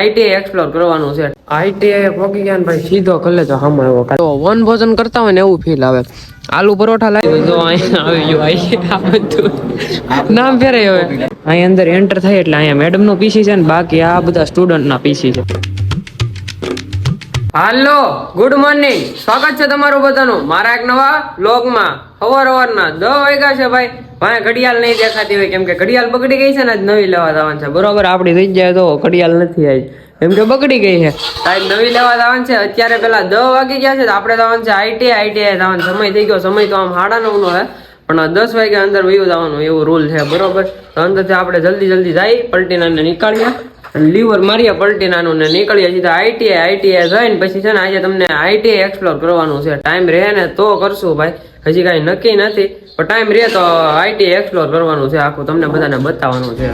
ITI explore કરવાનું છે. ITI પોકી ગયા ભાઈ સીધો કલે તો હમ આવ્યો. તો વન ભોજન કરતા હોય ને એવું ફીલ આવે. આલુ પરોઠા લાવી જો અહીંયા આવી ગયું આઈ આ બધું. નામ ફેરે હવે. અહીં અંદર એન્ટર થાય એટલે અહીંયા મેડમનું પીસી છે ને બાકી આ બધા સ્ટુડન્ટ ના પીસી છે. હાલો ગુડ મોર્નિંગ સ્વાગત છે તમારું બધાનું. મારા એક નવા વ્લોગમાં અવાર અવારના દસ વાગ્યા છે ભાઈ. ભાઈ, ઘડિયાળ નહીં દેખાતી હોય. કેમ કે ઘડિયાળ બગડી ગઈ છે ને નવી લેવા જવાનું છે. બરોબર, આપણી થઈ જાય તો ઘડિયાળ નથી આવી. એમ કે બગડી ગઈ છે. આજ નવી લેવા જવાનું છે. અત્યારે પેલા દસ વાગી ગયા છે આપણે જવાનું છે આઈટીઆઈ આઈટીઆઈ જવાનું. સમય થઈ ગયો, સમય તો આમ સાડા નવ નો છે. પણ દસ વાગ્યા અંદર વયું જવાનું, એવું રૂલ છે. બરોબર? તો અંદરથી આપણે જલ્દી જલ્દી જઈ પલટીના નીકાળ્યા લીવર માર્યા પલટીનાનું ને નીકળ્યા સીધા આઈટીઆઈ આઈટીઆઈ જઈને પછી છે ને આજે તમને આઈટીઆઈ એક્સપ્લોર કરવાનું છે. ટાઈમ રહે ને તો કરશું ભાઈ. હજી કાંઈ નક્કી નથી. પણ ટાઈમ રહે તો આઈટીઆઈ એક્સપ્લોર કરવાનું છે. આખું તમને બધાને બતાવવાનું છે.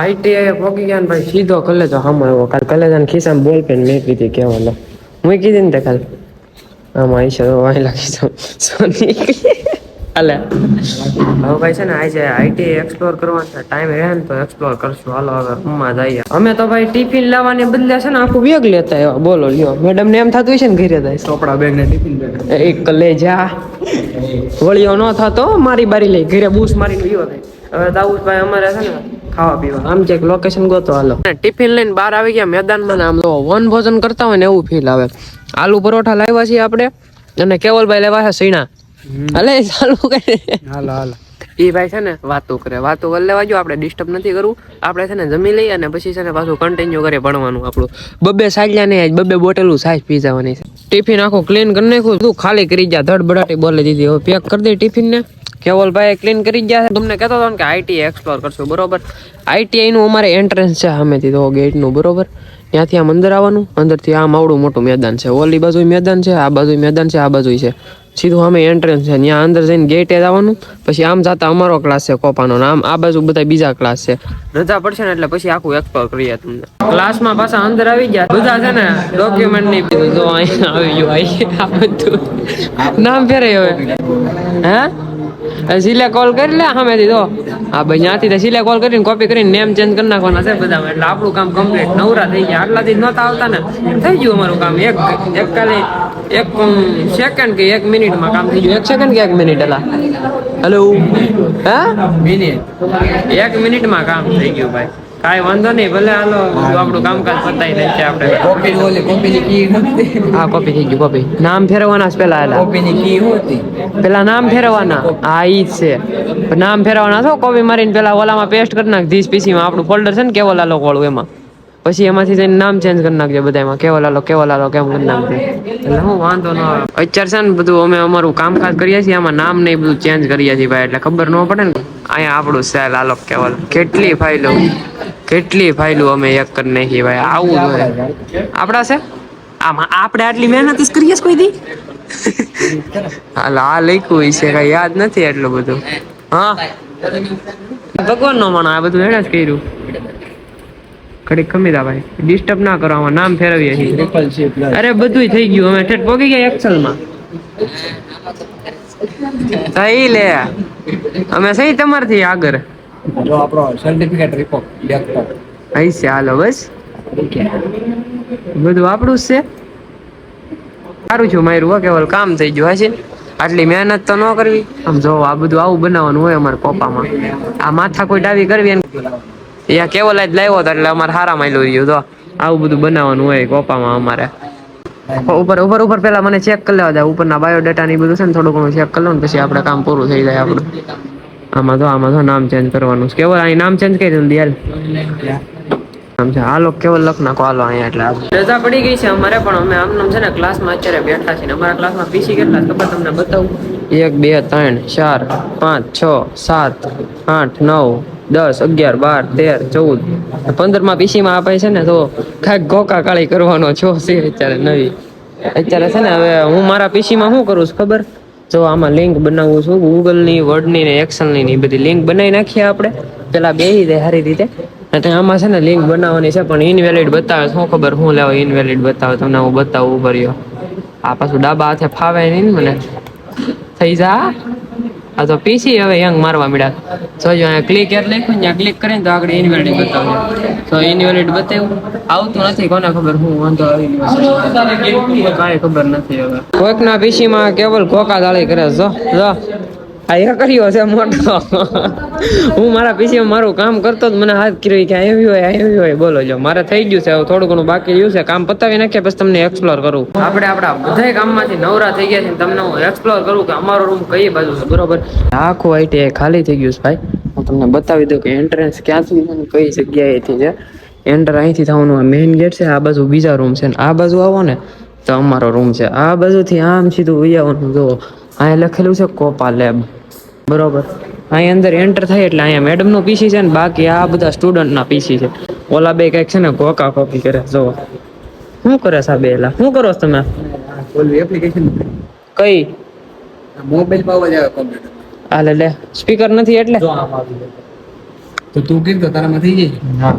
આઈટીઆઈ પોકી ગયા ભાઈ સીધો કલે તો હમ આવ્યો. કાલ કલે જાન ખિસ્સામાં બોલ પેન મેં કીધી કેવાનો હું કીધી ને તે કાલ. આમાં આઈશા તો વાય લાગી સોની હાલે. હવે ભાઈ છે ને આજે આઈટી એક્સપ્લોર કરવાનો છે. ટાઈમ રહે ને તો એક્સપ્લોર કરશું. હાલો હવે રૂમમાં જઈએ. અમે તો ભાઈ ટિફિન લાવવાને બદલે છે ને આખું બેગ લેતા એવા બોલો લ્યો. મેડમ ને એમ થતું છે ને ઘરે જાય. ચોપડા બેગ ને ટિફિન બેગ એક કલે જા વળિયો ન થતો મારી બારી લઈ. ઘરે બૂસ મારી ગયો હવે દાઉદભાઈ અમારે છે ને ખાવા પીવા. આમ છે લોકેશન ગોતો હાલો. ટિફિન લઈને બહાર આવી ગયા મેદાનમાં આમ તો વન ભોજન કરતા હોય ને એવું ફીલ આવે. આલુ પરોઠા લાવ્યા છીએ આપણે અને કેવલભાઈ લેવા છે સીણા. હાલે ચાલુ કરે. હાલો હાલો. એ ભાઈ છે ને વાતો કરે. વાતો કરી લેવા જો આપણે ડિસ્ટર્બ નથી કરવું. આપણે છે ને જમી લઈએ અને પછી છે ને પાછું કન્ટિન્યુ કરે ભણવાનું આપણું. બબે સાજ્યા ને બબે બોટેલું સાજ પી જવાની છે. ટિફિન આખું ક્લીન કરી નાખ્યું તું ખાલી કરી જા ધડ બડાટી બોલી દીધી. હવે પેક કરી દે ટિફિન ને કેવલભાઈ ક્લીન કરી ગયા તમને કહેતો હતો કે આઈટીઆઈ એક્સપ્લોર કરશું, બરોબર? આઈટીઆઈનું અમારે એન્ટ્રન્સ છે સામેથી, તો ગેટનું બરોબર? ત્યાંથી આમ અંદર આવવાનું, અંદરથી આમ આવડું મોટું મેદાન છે. ઓલી બાજુ મેદાન છે, આ બાજુ મેદાન છે, આ બાજુ છે. સીધું અમે એન્ટ્રન્સ છે, ત્યાં અંદર જઈને ગેટે આવવાનું, પછી આમ જતા અમારો ક્લાસ છે કોપાનો આમ આ બાજુ બધા બીજા ક્લાસ છે. રજા પડશે ને એટલે પછી આખું એક્સપ્લોર કરીએ તમને. ક્લાસમાં પાછા અંદર આવી ગયા. બધા છે ને ડોક્યુમેન્ટની જો અહીંયા આવી ગયું આ બધું. નામ ફેરે હવે હે? સિલે કોલ કરી લે સામેથી તો. હા ભાઈ ત્યાંથી તો સિલે કોલ કરીને કોપી કરીને નેમ ચેન્જ કરી નાખવાના છે બધા. એટલે આપણું કામ કમ્પ્લીટ નવરા થઈ ગયા. આટલાથી નહોતા આવતા ને. થઈ ગયું અમારું કામ. એક એક કાલે એક સેકન્ડ કે એક મિનિટમાં કામ થઈ ગયું. એક સેકન્ડ કે એક મિનિટ એલા હેલો હે? મિનિટ. એક મિનિટમાં કામ થઈ ગયું ભાઈ. કાંઈ વાંધો નહીં ભલે હાલો આપણું કામકાજ પતાવી છે આપણે. કોપી ઓલી કોપી ની કી હતી. હા કોપી થઈ ગયું કોપી. નામ ફેરવવાના છે પેલા એલા. કોપી ની કી હતી. પેલા નામ ફેરવવાના. હા ઈ છે. નામ ફેરવવાના છો કોપી મારીને પેલા ઓલામાં પેસ્ટ કરી નાખ ધીસ પીસી માં આપણું ફોલ્ડર છે ને કેવો લાલો વાળું એમાં. પછી એમાંથી જઈને નામ ચેન્જ કરી નાખજો બધામાં કેવો લાલો કેવો લાલો કેમ કરી નાખજો. એટલે હું વાંધો ન આવે. અત્યારે છે ને બધું અમે અમારું કામકાજ કરીએ છીએ આમાં નામ ને બધું ચેન્જ કરીએ છીએ ભાઈ એટલે ખબર ન પડે ને. અહીંયા આપણું સેલ આલોક કેવલ કેટલી ફાઇલો કેટલી ફાઇલો અમે એક કરી નાખી ભાઈ. આવું જોઈએ આપણા છે? આમાં, આપણે આટલી મહેનત જ કરીએ કોઈ દી? હાલ, આ લખ્યું છે, કઈ યાદ નથી એટલું બધું. હા? ભગવાન નો માણો આ બધું એને જ કર્યું. ઘડીક ખમી ભાઈ ડિસ્ટર્બ ના કરો, આમાં નામ ફેરવીએ છીએ. અરે બધું થઈ ગયું. અમે ઠેઠ પોગી ગયા એક્સલમાં. સહી લે. અમે સહી તમારથી આગળ. જો આપણો સર્ટિફિકેટ રિપોર્ટ લેપટોપ અહીં છે હાલો બસ. બધું આપણું જ છે. સારું છું મારું હો કેવલ કામ થઈ ગયું હશે. આટલી મહેનત તો ન કરવી. આમ જો આ બધું આવું બનાવવાનું હોય અમારા કોપામાં આ માથા કોઈ ડાવી કરવી અહીંયા કેવલ જ લાવ્યો હતો એટલે અમારે હારા માયલું રહ્યું તો આવું બધું બનાવવાનું હોય કોપામાં અમારે. ઉપર ઉપર ઉપર પેલા મને ચેક કરી લેવા દે. ઉપરના બાયોડેટા ની બધું છે ને થોડું ઘણું ચેક કરી લો ને, પછી આપણે કામ પૂરું થઈ જાય આપણું. આમાં તો આમાં તો નામ ચેન્જ કરવાનું કેવલ અહીં નામ ચેન્જ કરી દઉં હાલ આમ છે. હાલો કેવલ લખ નાખો? હાલો, અહીંયા એટલે રજા પડી ગઈ છે અમારે, પણ અમે આમ છે ને ક્લાસમાં અત્યારે બેઠા છીએ અમારા ક્લાસમાં પીસી કેટલા ખબર તમને બતાવું? એક, બે, ત્રણ, ચાર, પાંચ, છ, સાત, આઠ, નવ દસ, અગિયાર, બાર, તેર, ચૌદ. પંદરમાં પીસીમાં આપે છે ને, તો કાંઈક ગોકા કાળી કરવાનો છો છે અત્યારે નવી. અત્યારે છે ને, હવે હું મારા પીસીમાં શું કરું છું ખબર? જો આમાં લિંક બનાવું છું ગૂગલની વર્ડની ને એક્સલની ને બધી લિંક બનાવી નાખીએ આપણે. પેલા બેહી દે સારી રીતે. અને આમાં છે ને લિંક બનાવવાની છે, પણ ઇનવેલિડ બતાવે શું ખબર હું લેવો ઇનવેલિડ બતાવે, તમને હું બતાવું ઉપર આ પાછું ડાબા હાથે ફાવે નહીં મને. થઈ જા. આ તો પીસી હવે યંગ મારવા મળ્યા જો અહીંયા ક્લિક એટલે લખ્યું, ત્યાં ક્લિક કરીને તો આગળ ઇનવેલિડ બતાવે તો ઇનવેલિડ બતાવ્યું. આવતું નથી, કોને ખબર? હું વાંધો આવી કાંઈ ખબર નથી હવે. કોઈકના પીસીમાં કેવલ કોકા દાળી કરે જો જો. આ કર્યો છે મોટો. હું મારા પીસીમાં મારું કામ કરતો મને હાથ કર્યો કે આવ્યું હોય આવ્યું હોય. બોલો જો, મારે થઈ ગયું છે, હવે થોડું ઘણું બાકી રહ્યું છે. કામ પતાવી નાખીએ, પછી તમને એક્સપ્લોર કરું. આપણે આપણા બધા કામમાંથી નવરા થઈ ગયા છે તમને હું એક્સપ્લોર કરું કે અમારો રૂમ કઈ બાજુ છે, બરોબર? આખું આઈટી ખાલી થઈ ગયું છે ભાઈ. હું તમને બતાવી દઉં કે એન્ટ્રન્સ ક્યાંથી છે કઈ જગ્યાએથી છે. એન્ટર અહીંથી થવાનું મેઇન ગેટ છે, આ બાજુ બીજા રૂમ છે આ બાજુ આવો ને તો અમારો રૂમ છે. આ બાજુથી આમ સીધું વહી આવવાનું જુઓ. અહીંયા લખેલું છે કોપા લેબ. બરોબર. અહીં અંદર એન્ટર થાય એટલે અહીંયા મેડમનું પીસી છે ને બાકી આ બધા સ્ટુડન્ટના પીસી છે. ઓલા બે કંઈક છે ને કોકા કોપી કરે. જો શું કરે છે બે એલા? શું કરો છો તમે? એપ્લિકેશન કઈ? મોબાઈલમાં અવાજ આવે કોમ્પ્યુટર આ લે લે. સ્પીકર નથી એટલે? તો તું કેમ તો તારામાં થઈ જાય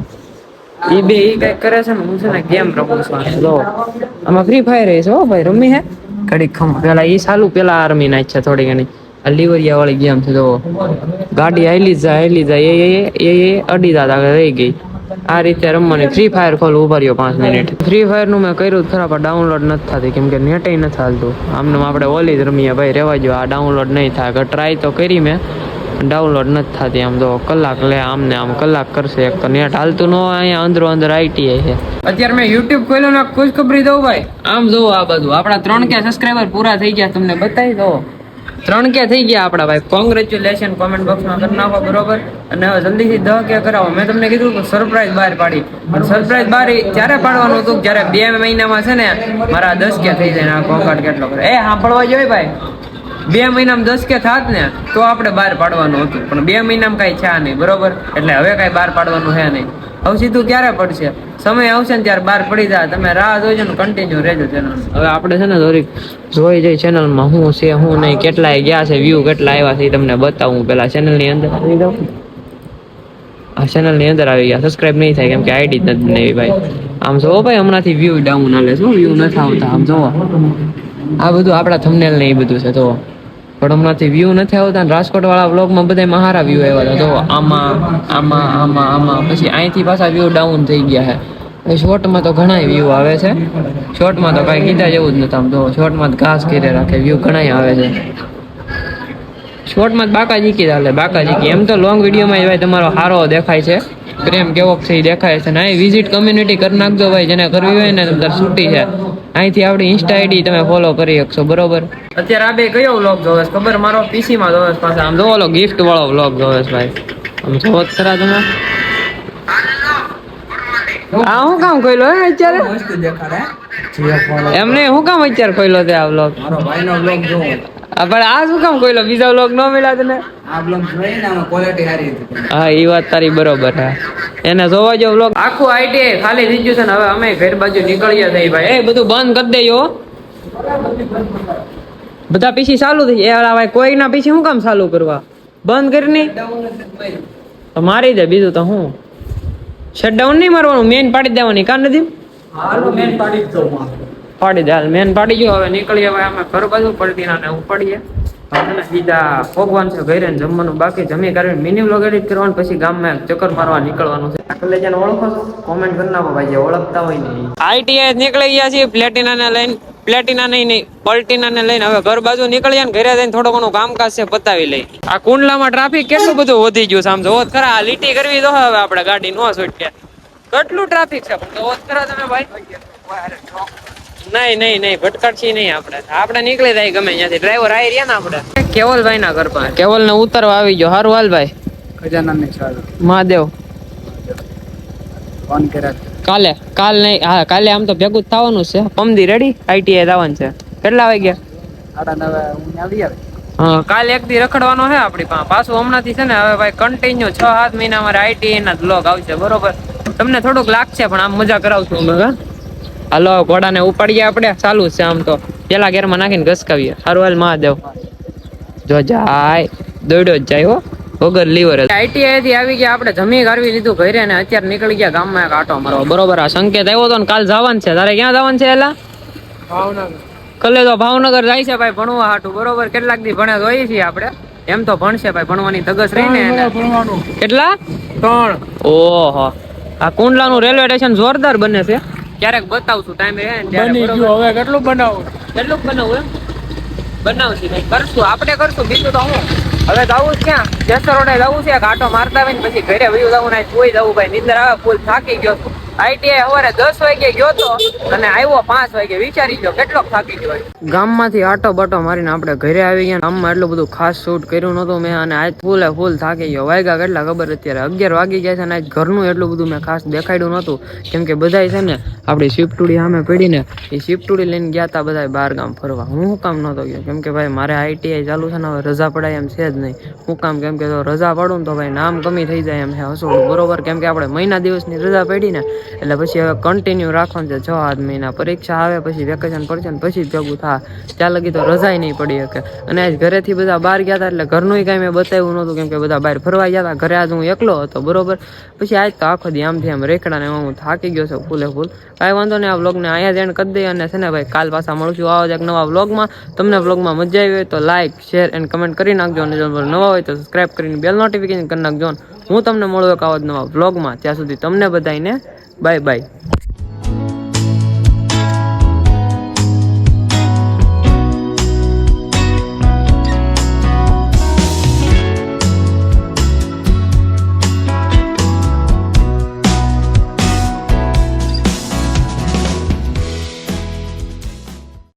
એ બે એ કઈ કરે છે ને હું છે ને ગેમ રમું છું. જો આમાં ફ્રી ફાયર છે હો ભાઈ રમી હે? ઘડીક પેલા એ સાલું પેલા આર્મી નાખ છે થોડી ઘણી. લીવરિયા વાળી ગેમ છે તો ગાડી જ જાય આયલી જાય. એ એ એ અડી દાદા રહી ગઈ. આ રીતે રમવાની. ફ્રી ફાયર ખોલ, ઊભા રહ્યો પાંચ મિનિટ ફ્રી ફાયરનું મેં કર્યું ખરા, પણ ડાઉનલોડ નથી થતી. કેમ કે નેટ નથી હાલતું. આમને આપણે ઓલી જ રમીએ, ભાઈ રેવા જો આ ડાઉનલોડ નહીં થાય. ટ્રાય તો કરી મેં. ડાઉનલોડ નથી થતી આમ તો કલાક લે આમને આમ કલાક કરશે એક તો નેટ હાલતું ન હોય અહીંયા અંદરો અંદર આઈટીઆઈ છે. અત્યારે મેં યુટ્યુબ ખોલ્યો ને ખુશખબરી દઉં ભાઈ. આમ જોવો આ બધું. આપણા ત્રણ કે સબસ્ક્રાઈબર પૂરા થઈ ગયા તમને બતાવી દો ત્રણ કે થઈ ગયા આપણા ભાઈ. કોંગ્રેચ્યુલેશન કોમેન્ટ બોક્સમાં કરી નાખો બરોબર? અને હવે જલ્દીથી દહ કે કરાવો. મેં તમને કીધું કે સરપ્રાઈઝ બહાર પાડી. પણ સરપ્રાઈઝ બહાર જ્યારે પાડવાનું હતું જ્યારે બે મહિનામાં છે ને મારા દસ કે થઈ જાય ને આ કોંકાટ કેટલો કરે. એ સાંભળવા જોઈએ ભાઈ. બે મહિનામાં દસ કે થાત ને, તો આપણે બહાર પાડવાનું હતું. પણ બે મહિનામાં કાંઈ છે નહીં, બરોબર? એટલે હવે કાંઈ બહાર પાડવાનું છે નહીં. હવે સીધું ક્યારે પડશે? સમય આવશે ને ત્યારે બહાર પડી જાય. તમે રાહ જોઈજો ને કન્ટિન્યુ રહેજો ચેનલ હવે આપણે છે ને થોડીક જોઈ જઈ ચેનલમાં શું છે શું નહીં, કેટલાય ગયા છે વ્યૂ કેટલા આવ્યા છે, એ તમને બતાવું પેલા ચેનલની અંદર. આવી દઉં આ ચેનલની અંદર આવી ગયા. સબસ્ક્રાઇબ નહીં થાય, કેમ કે આઈડી જ નથી બનાવી ભાઈ. આમ જોવો ભાઈ, હમણાંથી વ્યૂ ડાઉન હાલે શું વ્યૂ નથી આવતા. આમ જોવો આ બધું આપણા થંબનેલ ને એ બધું છે તો પણ હમણાંથી વ્યૂ નથી આવતા રાજકોટ વાળા બ્લોગમાં બધા મહારા વ્યૂ આવ્યા હતા. તો આમાં આમાં આમાં આમાં. પછી અહીંથી પાછા વ્યૂ ડાઉન થઈ ગયા છે. શોર્ટમાં તો ઘણા વ્યૂ આવે છે. શોર્ટમાં તો કાંઈ કીધા જેવું જ નથી આમ તો. શોર્ટમાં ઘાસ કરી રાખે વ્યૂ ઘણા આવે છે. શોર્ટમાં બાકા જીકી ચાલે બાકા જીકી એમ તો લોંગ વિડીયોમાં ભાઈ તમારો હારો દેખાય છે. પ્રેમ કેવો છે એ દેખાય છે. ને વિઝિટ કમ્યુનિટી કરી નાખજો ભાઈ, જેને કરવી હોય ને તમારે છૂટી છે. અહીંથી આપણી ઇન્સ્ટા આઈડી તમે ફોલો કરી શકશો બરોબર? અત્યારે આ બે કયો વ્લોગ જોવે છે? ખબર મારો પીસી માં જોવે પાસે આમ. જોવો લો ગિફ્ટ વાળો વ્લોગ જોવે છે ભાઈ. આમ જોવો જ ખરા તમે. આ હું કામ ખોલ્યો હે અત્યારે? એમને હું કામ અત્યારે ખોલ્યો તે આ વ્લોગ મારો ભાઈનો વ્લોગ જોવો. પણ આ શું કામ ખોલ્યો બીજા વ્લોગ ન મળ્યા તને? આ બ્લોગ જોઈ આમાં ક્વોલિટી સારી હતી. હા એ વાત તારી બરોબર છે એને જોવા જો વ્લોગ આખું આઈટી ખાલી થઈ ગયું છે ને હવે અમે ઘર બાજુ નીકળીએ થઈ ભાઈ. એ બધું બંધ કરી દેજો. બધા પીસી ચાલુ થઈ એ હાલા ભાઈ કોઈના પીસી શું કામ ચાલુ કરવા? બંધ કરી તો મારી દે બીજું તો હું? શટડાઉન નહીં મારવાનું મેન પાડી દેવાની. કાં નથી? હાલો મેન પાડી દે હાલ. મેન પાડી ગયો. હવે નીકળીએ હવે અમે ઘર બાજુ પડતી ના ઉપાડીએ. અને સીધા ભગવાન છે, ઘરે જમવાનું બાકી. જમી કરીને મિની વ્લોગ એડિટ કરવાનું, પછી ગામમાં ચક્કર મારવા નીકળવાનું છે. કલેજાને ઓળખો છો? કોમેન્ટ કરી નાખો ભાઈ ઓળખતા હોય ને આઈટીઆઈ નીકળી ગયા છીએ પ્લેટિના ને લઈને, પ્લેટિના નહીં નહીં પલ્ટીના ને લઈને. હવે ઘર બાજુ નીકળ્યા ને, ઘરે જઈને થોડો ઘણું કામકાજ છે, પતાવી લઈ. આ કુંડલામાં ટ્રાફિક કેટલું બધું વધી ગયું છે, આમ ખરા. આ લીટી કરવી તો હવે આપણે ગાડી નો છૂટકે. કેટલું ટ્રાફિક છે, પણ ખરા તમે ભાઈ. નહીં નહીં નહીં ભટકાડશી નહીં આપણે. આપણે નીકળી જાય ગમે ત્યાંથી. ડ્રાઈવર આવી રહ્યા ને આપણે. કેવલભાઈ ના ઘર પાસે? કેવલ ને ઉતરવા આવી ગયો. હારું હાલ ભાઈ. ખજાનાની ચાલ મહાદેવ. ફોન કર્યા કાલે કાલ નહીં હા કાલે આમ તો ભેગું જ થવાનું છે. પમદી રેડી આઈટીઆઈ જવાનું છે. કેટલા વાગ્યા? સાડા નવે હું આવી આવે હા કાલ એક દી રખડવાનો છે આપણી પાસે. પાછું હમણાંથી છે ને હવે ભાઈ કન્ટિન્યુ છ સાત મહિના અમારે આઈટીઆઈ ના બ્લોગ આવશે બરોબર? તમને થોડુંક લાગશે પણ આમ મજા કરાવશું અમે હા? હાલો ઘોડાને ઉપાડીએ આપણે. ચાલુ છે આમ તો. પેલા ઘેરમાં નાખીને ઘસકાવીએ. હારું હાલ મહાદેવ. જો જાય. દોડ્યો જ જાય હો. વગર લીવર આઈટીઆઈ થી આવી ગયા આપણે જમી કરવી લીધું ઘરે ને અત્યારે નીકળી ગયા ગામમાં એક આટો મારો બરોબર આ સંકેત આવ્યો તો ને કાલ જવાનું છે. તારે ક્યાં જવાનું છે એલા? કલે તો ભાવનગર જાય છે ભાઈ ભણવા હાટું. બરોબર કેટલાક દી ભણે તો હોઈએ છીએ આપણે. એમ તો ભણશે ભાઈ ભણવાની ધગસ રહી ને કેટલા? ત્રણ. ઓહો. આ કુંડલાનું રેલવે સ્ટેશન જોરદાર બને છે. ક્યારેક બતાવશું ટાઈમ રહે ને બની ગયું હવે કેટલું બનાવું? કેટલું બનાવવું એમ? બનાવશું ભાઈ કરશું આપણે કરશું બીજું તો હું. હવે જવું ક્યાં? જેસરોડે જવું છે કાંટો મારતા આવીને પછી ઘરે વયું જવું ને કોઈ જવું ભાઈ નિંદર આવે ફૂલ થાકી ગયો છું. આઈટીઆઈ સવારે દસ વાગે ગયો તો અને આવ્યો પાંચ વાગે. વિચારી ગયો કેટલો થાકી ગયો ગામમાંથી આટો બાટો મારીને આપણે ઘરે આવી ગયા. ગામમાં એટલું બધું ખાસ શૂટ કર્યું નતું મેં અને આજ ફૂલે ફૂલ થાકી ગયો. વાગ્યા કેટલા ખબર અત્યારે? અગિયાર વાગી ગયા છે અને આજ ઘરનું એટલું બધું મેં ખાસ દેખાડ્યું નતું કેમ કે બધાય છે ને, આપણી શિફ્ટુડી સામે પડીને એ શિફ્ટુડી લઈને ગયા હતા બધા બહાર ગામ ફરવા. હું શું કામ નતો ગયો? કેમ કે ભાઈ, મારે આઈટીઆઈ ચાલુ છે ને, હવે રજા પડાય એમ છે જ નહીં. હું કામ, કેમ કે રજા પાડું ને તો ભાઈ, નામ કમી થઈ જાય એમ છે હસોડું બરોબર? કેમ કે આપણે મહિના દિવસની રજા પડી ને એટલે પછી હવે કન્ટિન્યુ રાખવાનું છે. છ આઠ મહિના પરીક્ષા આવે, પછી વેકેશન પડશે ને પછી ભેગું થા. ત્યાં લગી તો રજાય નહીં પડી શકે અને આજ ઘરેથી બધા બહાર ગયા હતા એટલે ઘરનું કાંઈ મેં બતાવ્યું નહોતું, કેમ કે બધા બહાર ફરવા ગયા હતા ઘરે આજ હું એકલો હતો, બરોબર? પછી આજ તો આખો દી આમથી આમ રેખડા ને હું થાકી ગયો છું, ફૂલે ફૂલ. કાંઈ વાંધો નહીં, આ વ્લોગને અહીંયા જ કરી દઈએ અને છે ને ભાઈ, કાલ પાછા મળશું. આવા જ એક નવા વ્લોગમાં તમને વ્લોગમાં મજા આવી હોય તો લાઇક શેર એન્ડ કમેન્ટ કરી નાખજો. અને જો નવા હોય તો સબસ્ક્રાઈબ કરીને બેલ નોટિફિકેશન કરી નાખજો. હું તમને મળું એક આવા નવા વ્લોગમાં ત્યાં સુધી તમને બધાને બાય બાય.